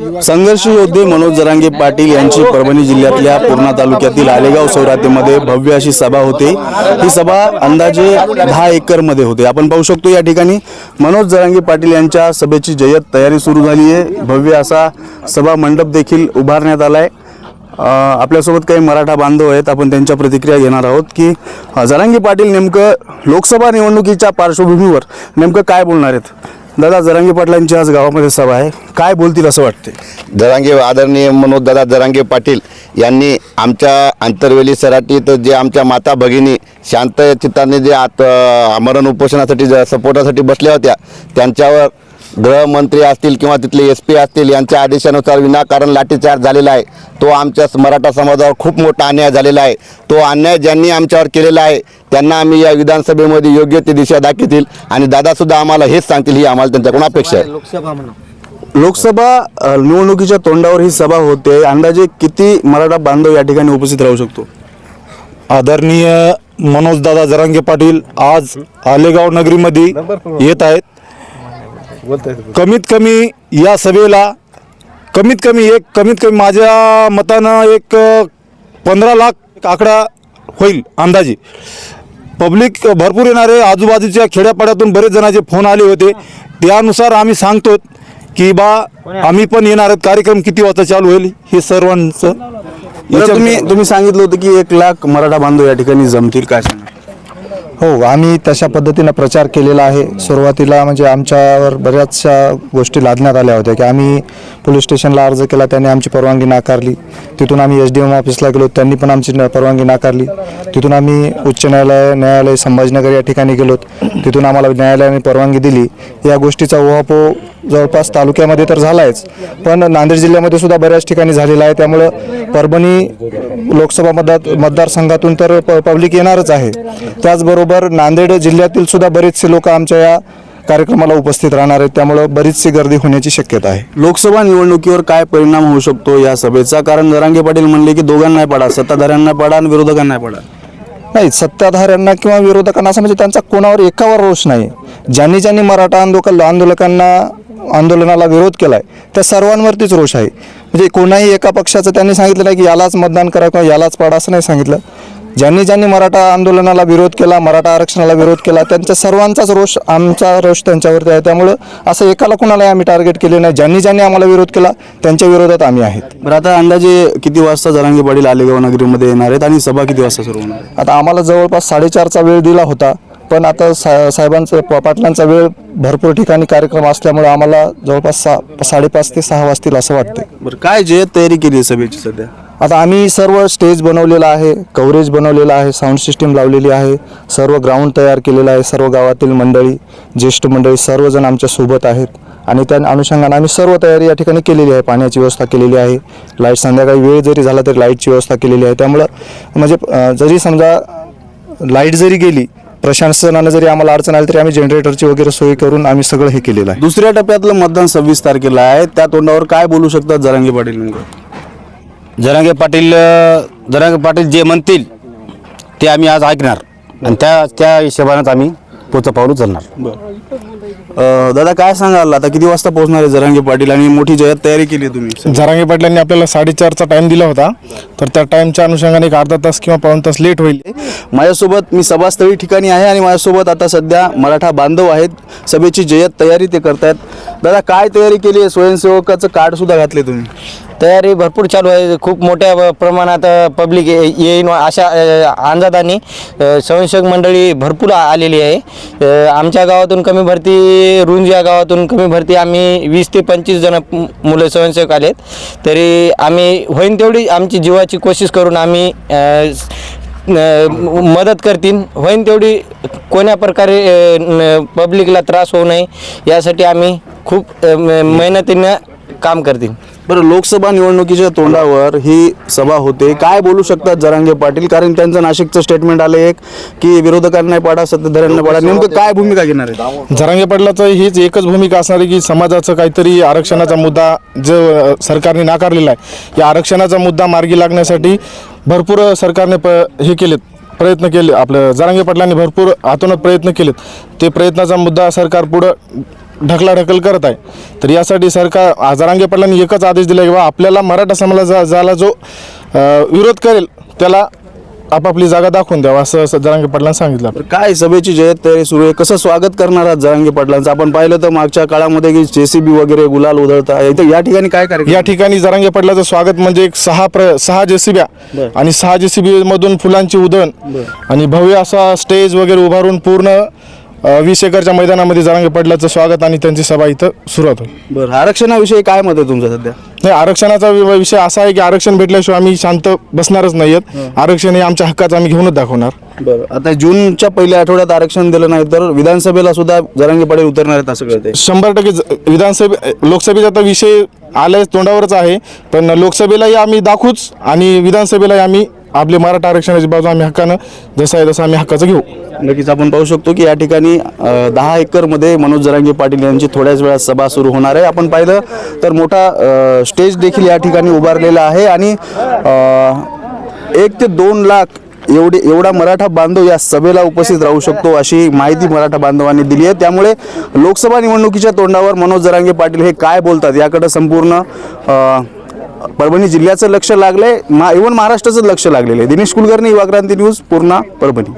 संघर्ष योद्धे मनोज जरांगे पाटील यांची परभणी जिल्ह्यातल्या पूर्णा तालुक्यातील आलेगाव सौरातेमध्ये भव्य अशी सभा होते. ही सभा अंदाजे दहा एकरमध्ये होते. आपण पाहू शकतो या ठिकाणी मनोज जरांगे पाटील यांच्या सभेची जय्यत तयारी सुरू झाली आहे. भव्य असा सभा मंडप देखील उभारण्यात आलाय. आहे आपल्यासोबत काही मराठा बांधव आहेत. आपण त्यांच्या प्रतिक्रिया घेणार आहोत की अ, जरांगे पाटील नेमकं लोकसभा निवडणुकीच्या पार्श्वभूमीवर नेमकं काय बोलणार आहेत? दादा जरांगे पाटलांची आज गावामध्ये सभा आहे. काय बोलतील असं वाटते जरांगे आदरणीय मनोजदादा जरांगे पाटील यांनी आमच्या आंतरवेली सराटीत जे आमच्या माता भगिनी शांत चित्ताने जे आत आमरण उपोषणासाठी ज- सपोर्टासाठी बसल्या होत्या त्यांच्यावर गृहमंत्री असतील किंवा तिथले एस पी असतील यांच्या आदेशानुसार विनाकारण लाठीचार्ज झालेला आहे. तो आमच्या स- मराठा समाजावर खूप मोठा अन्याय झालेला आहे. तो अन्याय ज्यांनी आमच्यावर केलेला आहे त्यांना आम्ही या विधानसभेमध्ये योग्य ती दिशा दाखवतील आणि दादासुद्धा आम्हाला हेच सांगतील ही आम्हाला त्यांच्याकडून अपेक्षा आहे. लोकसभा निवडणुकीच्या तोंडावर ही सभा होते. अंदाजे किती मराठा बांधव या ठिकाणी उपस्थित राहू शकतो? आदरणीय मनोजदादा जरांगे पाटील आज आलेगाव नगरीमध्ये येत आहेत. कमीत कमी या सभेला कमीत कमी एक कमीत कमी माझ्या मतानं एक पंधरा लाख आकडा होईल अंदाजे. पब्लिक भरपूर येणारे आजूबाजूच्या खेड्यापाड्यातून बरेच जणांचे फोन आले होते. त्यानुसार आम्ही सांगतो की बा आम्ही पण येणार आहेत. कार्यक्रम किती वाजता चालू होईल हे सर्वांचं तुम्ही तुम्ही सांगितलं होतं की एक लाख मराठा बांधव या ठिकाणी जमतील काय सांगा हो आम्ही तशा पद्धतीनं प्रचार केलेला आहे. सुरुवातीला म्हणजे आमच्यावर बऱ्याचशा गोष्टी लादण्यात आल्या होत्या की आम्ही पोलीस स्टेशनला अर्ज केला त्यांनी आमची परवानगी नाकारली. तिथून आम्ही एस डी एम ऑफिसला गेलो त्यांनी पण आमची न- परवानगी नाकारली. तिथून आम्ही उच्च न्यायालय न्यायालय संभाजीनगर या ठिकाणी गेलो तिथून आम्हाला न्यायालयाने परवानगी दिली. या गोष्टीचा उहापोह जवळपास तालुक्यामध्ये तर झालायच. पण नांदेड जिल्ह्यामध्ये सुद्धा बऱ्याच ठिकाणी झालेला आहे. त्यामुळं परभणी लोकसभा मतदार मतदारसंघातून तर प पब्लिक येणारच आहे. त्याचबरोबर नांदेड जिल्ह्यातील सुद्धा बरेचसे लोक आमच्या या कार्यक्रमाला उपस्थित राहणार आहेत. त्यामुळं बरीचशी गर्दी होण्याची शक्यता आहे. लोकसभा निवडणुकीवर काय परिणाम होऊ शकतो या सभेचा? कारण जरांगे पाटील म्हणले की दोघांना पडा सत्ताधाऱ्यांना पडा आणि विरोधकांना पडा. नाही सत्ताधाऱ्यांना किंवा विरोधकांना असं म्हणजे त्यांचा कोणावर एकावर रोष नाही. ज्यांनी ज्यांनी मराठा आंदोलक आंदोलकांना आंदोलनाला विरोध केलाय त्या सर्वांवरतीच रोष आहे. म्हणजे कोणाही एका पक्षाचं त्यांनी सांगितलं नाही की यालाच मतदान करा किंवा यालाच पाडा असं नाही सांगितलं. ज्यांनी ज्यांनी मराठा आंदोलनाला विरोध केला मराठा आरक्षणाला विरोध केला त्यांच्या सर्वांचाच रोष आमचा रोष त्यांच्यावरती आहे. त्यामुळं असं एकाला कुणालाही आम्ही टार्गेट केले नाही. ज्यांनी ज्यांनी आम्हाला विरोध केला त्यांच्या विरोधात आम्ही आहेत. बरं आता अंदाजे किती वाजता जरांगे पाटील आलेगाव नगरीमध्ये येणार आहेत आणि सभा किती वाजता सुरू होणार आहे? आता आम्हाला जवळपास साडेचारचा वेळ दिला होता. पण आता सा साहेबांचं पाटलांचा वेळ भरपूर ठिकाणी कार्यक्रम असल्यामुळे आम्हाला जवळपास सहा साडेपाच ते सहा वाजतील असं वाटते बरं काय जे तयारी केली आहे सभेची सध्या? आता आम्ही सर्व स्टेज बनवलेला आहे कव्हरेज बनवलेलं आहे साऊंड सिस्टीम लावलेली आहे सर्व ग्राउंड तयार केलेलं आहे सर्व गावातील मंडळी ज्येष्ठ मंडळी सर्वजण आमच्यासोबत आहेत. आणि त्या अनुषंगाने आम्ही सर्व तयारी या ठिकाणी केलेली आहे पाण्याची व्यवस्था केलेली आहे लाइट संध्याकाळी वेळ जरी झाला तरी लाईटची व्यवस्था केलेली आहे. त्यामुळं म्हणजे जरी समजा लाइट जरी गेली प्रशासनानं जरी आम्हाला अडचण आली तरी आम्ही जनरेटरची वगैरे सोय करून आम्ही सगळं हे केलेलं आहे. दुसऱ्या टप्प्यातलं मतदान सव्वीस तारखेला आहे. त्या तोंडावर काय बोलू शकतात जरांगे पाटील जरांगे पाटील जरांगे पाटील जे म्हणतील ते आम्ही आज ऐकणार. आणि त्या त्या हिशोबानेच आम्ही पुढचं पाऊल उचलणार अं, दादा काय सांगाल? आता किती वाजता पोहोचणार आहे जरांगे पाटील आणि मोठी जय्यत तयारी केली आहे तुम्ही? जरांगे पाटलांनी आपल्याला साडेचारचा टाइम दिला होता. तर त्या टाइमच्या अनुषंगाने एक अर्धा तास किंवा पाऊण तास लेट होईल. माझ्यासोबत मी सभास्थळी ठिकाणी आहे आणि माझ्यासोबत आता सध्या मराठा बांधव आहेत. सभेची जय्यत तयारी ते करतायत. दादा काय तयारी केली आहे? स्वयंसेवकाचं कार्ड सुद्धा घातले तुम्ही. तयारी भरपूर चालू आहे. खूप मोठ्या प्रमाणात पब्लिक येईन अशा अंदाजाने अ, स्वयंसेवक मंडळी भरपूर आलेली आहे. आमच्या गावातून कमी भरती रुंज या गावातून कमी भरती आम्ही वीस ते पंचवीस जण मुलं स्वयंसेवक आलेत. तरी आम्ही होईन तेवढी आमची जीवाची कोशिश करून आम्ही मदत करतील होईन तेवढी कोण्या प्रकारे पब्लिकला त्रास होऊ नये यासाठी आम्ही खूप मेहनतीनं काम करतील. बरं लोकसभा निवडणुकीच्या तोंडावर ही सभा होते. काय बोलू शकतात जरांगे पाटील? कारण त्यांचं नाशिकचं स्टेटमेंट आलं एक की विरोधकांना पाडा सत्ताधाऱ्यांना पाडा. नेमकं काय भूमिका घेणार आहे जरांगे पाटलाचं हीच एकच भूमिका असणार आहे की समाजाचं काहीतरी आरक्षणाचा मुद्दा जो सरकारने नाकारलेला आहे या आरक्षणाचा मुद्दा मार्गी लागण्यासाठी भरपूर सरकारने प हे केलेत प्रयत्न केले. आपलं जरांगे पाटलांनी भरपूर हातोनात प्रयत्न केलेत. ते प्रयत्नाचा मुद्दा सरकार पुढं ढकलाढकल करत आहे. तर यासाठी सरकार जरांगे पाटलांनी एकच आदेश दिला की बा आपल्याला मराठा समाजाचा ज्याला जो विरोध करेल त्याला आपापली जागा दाखवून द्यावा असं जरांगे पाटलांनी सांगितलं. तर काय सभेची जयत तयारी सुरू आहे. कसं स्वागत करणार आहात जरांगे पाटलांचं? आपण पाहिलं तर मागच्या काळामध्ये की जेसीबी वगैरे गुलाल उधळता या ठिकाणी काय कार्यक्रम? या ठिकाणी जरांगे पाटलाचं स्वागत म्हणजे एक सहा प्र सहा जेसीब्या आणि सहा जेसीबी मधून फुलांची उधण आणि भव्य असा स्टेज वगैरे उभारून पूर्ण वीस एकरच्या मैदानामध्ये जरांगे पाटलाचं स्वागत आणि त्यांची सभा इथं सुरुवात होईल बरं आरक्षणाविषयी काय मत आहे तुमचं सध्या? नाही आरक्षणाचा वि- विषय असा आहे की आरक्षण भेटल्याशिवाय आम्ही शांत बसणारच नाहीयेत. आरक्षण हे आमच्या हक्काचं आम्ही घेऊनच दाखवणार. बरं आता जूनच्या पहिल्या आठवड्यात आरक्षण दिलं नाही तर विधानसभेला सुद्धा जरांगे पाटील उतरणार आहेत असं कळतंय शंभर टक्के ज- विधानसभे लोकसभेचा तर विषय आलाय तोंडावरच आहे पण लोकसभेलाही आम्ही दाखवूच आणि विधानसभेलाही आम्ही आपले मराठा आरक्षणाची बाजू आम्ही हक्कानं जसं आहे तसं आम्ही हक्काचं घेऊ. नक्कीच आपण पाहू शकतो की या ठिकाणी दहा एकरमध्ये मनोज जरांगे पाटील यांची थोड्याच वेळात सभा सुरू होणार आहे. आपण पाहिलं तर मोठा स्टेज देखील या ठिकाणी उभारलेला आहे आणि एक ते दोन लाख एवढे एवढा मराठा बांधव या सभेला उपस्थित राहू शकतो अशी माहिती मराठा बांधवांनी दिली आहे. त्यामुळे लोकसभा निवडणुकीच्या तोंडावर मनोज जरांगे पाटील हे काय बोलतात याकडे संपूर्ण परभणी जिल्ह्याचं लक्ष लागलंय. मा इव्हन महाराष्ट्राचं लक्ष लागलेलं आहे. दिनेश कुलकर्णी युवा क्रांती न्यूज पूर्णा परभणी.